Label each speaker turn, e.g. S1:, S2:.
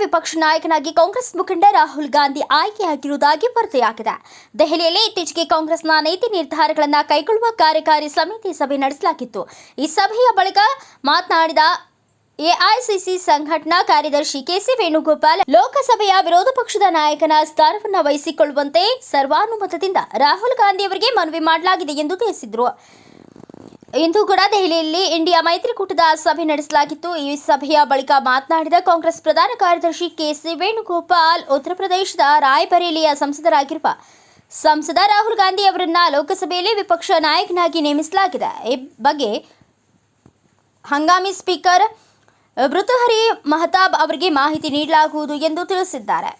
S1: ವಿಪಕ್ಷ ನಾಯಕನಾಗಿ ಕಾಂಗ್ರೆಸ್ ಮುಖಂಡ ರಾಹುಲ್ ಗಾಂಧಿ ಆಯ್ಕೆಯಾಗಿರುವುದಾಗಿ ವರದಿಯಾಗಿದೆ. ದೆಹಲಿಯಲ್ಲಿ ಇತ್ತೀಚೆಗೆ ಕಾಂಗ್ರೆಸ್ನ ನೀತಿ ನಿರ್ಧಾರಗಳನ್ನು ಕೈಗೊಳ್ಳುವ ಕಾರ್ಯಕಾರಿ ಸಮಿತಿ ಸಭೆ ನಡೆಸಲಾಗಿತ್ತು. ಈ ಸಭೆಯ ಬಳಿಕ ಮಾತನಾಡಿದ ಎಐಸಿಸಿ ಸಂಘಟನಾ ಕಾರ್ಯದರ್ಶಿ ಕೆಸಿ ವೇಣುಗೋಪಾಲ್, ಲೋಕಸಭೆಯ ವಿರೋಧ ಪಕ್ಷದ ನಾಯಕನ ಸ್ಥಾನವನ್ನು ವಹಿಸಿಕೊಳ್ಳುವಂತೆ ಸರ್ವಾನುಮತದಿಂದ ರಾಹುಲ್ ಗಾಂಧಿ ಅವರಿಗೆ ಮನವಿ ಮಾಡಲಾಗಿದೆ ಎಂದು ತಿಳಿಸಿದರು. ಇಂದು ಕೂಡ ದೆಹಲಿಯಲ್ಲಿ ಇಂಡಿಯಾ ಮೈತ್ರಿಕೂಟದ ಸಭೆ ನಡೆಸಲಾಗಿತ್ತು. ಈ ಸಭೆಯ ಬಳಿಕ ಮಾತನಾಡಿದ ಕಾಂಗ್ರೆಸ್ ಪ್ರಧಾನ ಕಾರ್ಯದರ್ಶಿ ಕೆಸಿ ವೇಣುಗೋಪಾಲ್, ಉತ್ತರ ಪ್ರದೇಶದ ರಾಯ್ಬರೇಲಿಯ ಸಂಸದರಾಗಿರುವ ಸಂಸದ ರಾಹುಲ್ ಗಾಂಧಿ ಅವರನ್ನ ಲೋಕಸಭೆಯಲ್ಲಿ ವಿಪಕ್ಷ ನಾಯಕನಾಗಿ ನೇಮಿಸಲಾಗಿದೆ. ಈ ಬಗ್ಗೆ ಹಂಗಾಮಿ ಸ್ಪೀಕರ್ ಮೃತಹರಿ ಮಹತಾಬ್ ಅವರಿಗೆ ಮಾಹಿತಿ ನೀಡಲಾಗುವುದು ಎಂದು ತಿಳಿಸಿದ್ದಾರೆ.